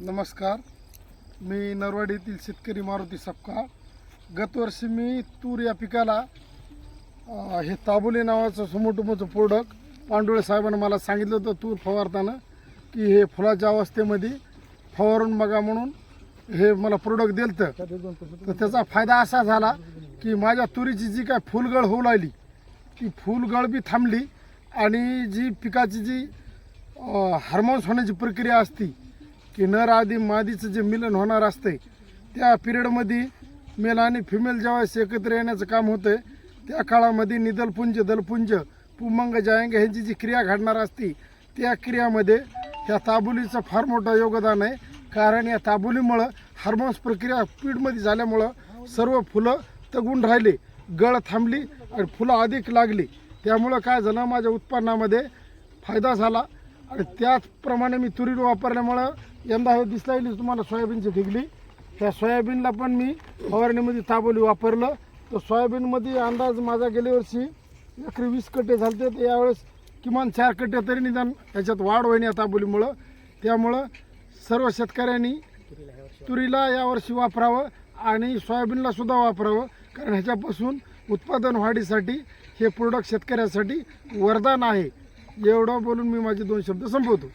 नमस्कार. मी नरवाडी येथील शेतकरी मारुती सपका गतवर्षी मी तूर या पिकाला हे ताबोली नावाचं सुमोटुमोचं प्रोडक्ट पांडुळे साहेबांनी मला सांगितलं होतं तूर फवारताना की हे फुलाच्या अवस्थेमध्ये फवारून बघा म्हणून हे मला प्रोडक्ट दिलं तर त्याचा फायदा असा झाला की माझ्या तुरीची जी काय फुलगळ होऊ लागली ती फुलगळ बी थांबली आणि जी पिकाची जी हार्मोन्स होण्याची प्रक्रिया असती की नर आधी मादीचं जे मिलन होणार असतंय त्या पिरियडमध्ये मेल आणि फिमेल ज्यावेळेस एकत्र येण्याचं काम होतं त्या काळामध्ये निदलपुंज दलपुंज पुमंग जायंग ह्यांची जी क्रिया घडणार असती त्या क्रियामध्ये ह्या ताबुलीचं फार मोठं योगदान आहे. कारण या ताबुलीमुळं हार्मोन्स प्रक्रिया स्पीडमध्ये झाल्यामुळं सर्व फुलं तगून राहिले गळ थांबली आणि फुलं अधिक लागली. त्यामुळं काय झालं माझ्या उत्पन्नामध्ये फायदा झाला. आणि त्याचप्रमाणे मी तुरीर वापरल्यामुळं यंदा हे दिसलायली तुम्हाला सोयाबीनची ढिगली. त्या सोयाबीनला पण मी फवारणीमध्ये ताबोली वापरलं. तर सोयाबीनमध्ये अंदाज माझा गेल्या वर्षी एकरी वीस कट्टे झालते. तर यावेळेस किमान चार कट्टे तरी निदान याच्यात वाढ होईन या ताबोलीमुळं त्यामुळं सर्व शेतकऱ्यांनी तुरीला यावर्षी वापरावं आणि सोयाबीनला सुद्धा वापरावं. कारण ह्याच्यापासून उत्पादन वाढीसाठी हे प्रोडक्ट शेतकऱ्यासाठी वरदान आहे. एवढं बोलून मी माझे दोन शब्द संपवतो.